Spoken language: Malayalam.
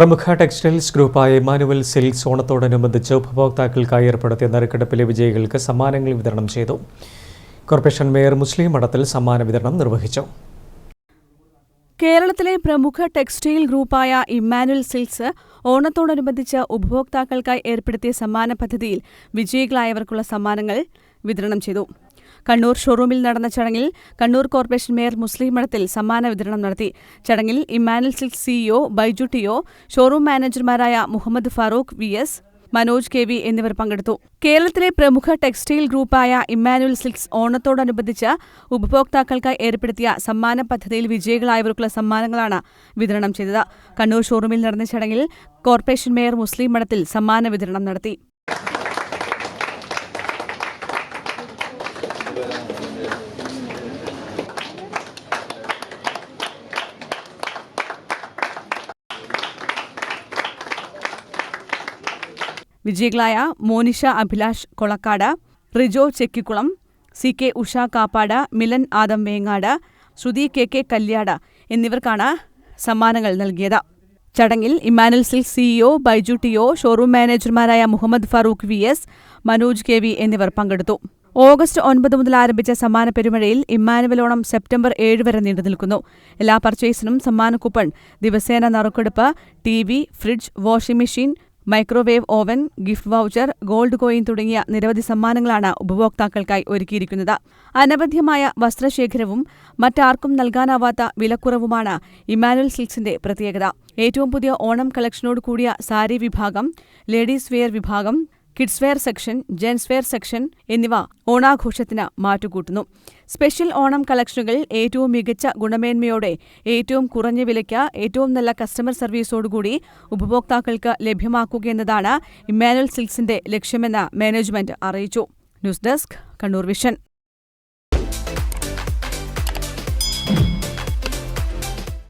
പ്രമുഖ ടെക്സ്റ്റൈൽസ് ഗ്രൂപ്പായ ഇമാനുവൽ സിൽക്സ് ഓണത്തോടനുബന്ധിച്ച് ഉപഭോക്താക്കൾക്കായി ഏർപ്പെടുത്തിയ നറുക്കെടുപ്പിലെ വിജയികൾക്ക് സമ്മാനങ്ങൾ വിതരണം ചെയ്തു. കോർപ്പറേഷൻ മേയർ മുസ്ലിം മഠത്തിൽ സമ്മാന വിതരണം നിർവഹിച്ചു. കേരളത്തിലെ പ്രമുഖ ടെക്സ്റ്റൈൽ ഗ്രൂപ്പായ ഇമ്മാനുവൽ സിൽക്സ് ഓണത്തോടനുബന്ധിച്ച് ഉപഭോക്താക്കൾക്കായി ഏർപ്പെടുത്തിയ സമ്മാന പദ്ധതിയിൽ വിജയികളായവർക്കുള്ള സമ്മാനങ്ങൾ വിതരണം ചെയ്തു. കണ്ണൂർ ഷോറൂമിൽ നടന്ന ചടങ്ങിൽ കണ്ണൂർ കോർപ്പറേഷൻ മേയർ മുസ്ലിം മഠത്തിൽ സമ്മാന വിതരണം നടത്തി. ചടങ്ങിൽ Emmanuel silk CEO Baiju T showroom showroom Muhammad Farooq V S Manoj K V എന്നിവർ പങ്കെടുത്തു. കേരളത്തിലെ പ്രമുഖ ടെക്സ്റ്റൈൽ ഗ്രൂപ്പായ ഇമ്മാനുവൽ സിൽക്സ് ഓണത്തോടനുബന്ധിച്ച് ഉപഭോക്താക്കൾക്കായി ഏർപ്പെടുത്തിയ സമ്മാന പദ്ധതിയിൽ വിജയികളായവർക്കുള്ള സമ്മാനങ്ങളാണ് വിതരണം ചെയ്തത്. കണ്ണൂർ ഷോറൂമിൽ നടന്ന ചടങ്ങിൽ കോർപ്പറേഷൻ മേയർ മുസ്ലിം മഠത്തിൽ സമ്മാന വിതരണം നടത്തി. വിജയികളായ Monisha Abhilash Kolakkad Rijo Chekkikulam C K Usha Kappad Milan Adam Vengad Shruthi K K Kalliad എന്നിവർക്കാണ് സമ്മാനങ്ങൾ നൽകിയത്. ചടങ്ങിൽ ഇമാനുൽ സിൽ CEO Baiju TO showroom showroom Muhammad Farooq V S Manoj K V എന്നിവർ പങ്കെടുത്തു. ഓഗസ്റ്റ് ഒൻപത് മുതൽ ആരംഭിച്ച സമ്മാന പെരുമഴയിൽ ഇമ്മാനുവലോണം സെപ്റ്റംബർ ഏഴ് വരെ നീണ്ടുനിൽക്കുന്നു എല്ലാ പർച്ചേസിനും സമ്മാന കൂപ്പൺ ദിവസേന നറുക്കെടുപ്പ് T V fridge washing machine microwave oven gift voucher gold coin തുടങ്ങിയ നിരവധി സമ്മാനങ്ങളാണ് ഉപഭോക്താക്കൾക്കായി ഒരുക്കിയിരിക്കുന്നത്. അനവധ്യമായ വസ്ത്രശേഖരവും മറ്റാർക്കും നൽകാനാവാത്ത വിലക്കുറവുമാണ് ഇമ്മാനുവൽ സിൽക്സിന്റെ പ്രത്യേകത. ഏറ്റവും പുതിയ ഓണം കളക്ഷനോട് കൂടിയ സാരി വിഭാഗം ലേഡീസ് വെയർ വിഭാഗം kids wear section gents wear section എന്നിവ ഓണാഘോഷത്തിന് മാറ്റുകൂട്ടുന്നു. സ്പെഷ്യൽ ഓണം കളക്ഷനുകളിൽ ഏറ്റവും മികച്ച ഗുണമേന്മയോടെ ഏറ്റവും കുറഞ്ഞ വിലയ്ക്ക് ഏറ്റവും നല്ല കസ്റ്റമർ സർവീസോടുകൂടി ഉപഭോക്താക്കൾക്ക് ലഭ്യമാക്കുകയെന്നതാണ് ഇമ്മാനുവൽ സിൽക്സിന്റെ ലക്ഷ്യമെന്ന് മാനേജ്മെന്റ് അറിയിച്ചു. News desk Kannur vision.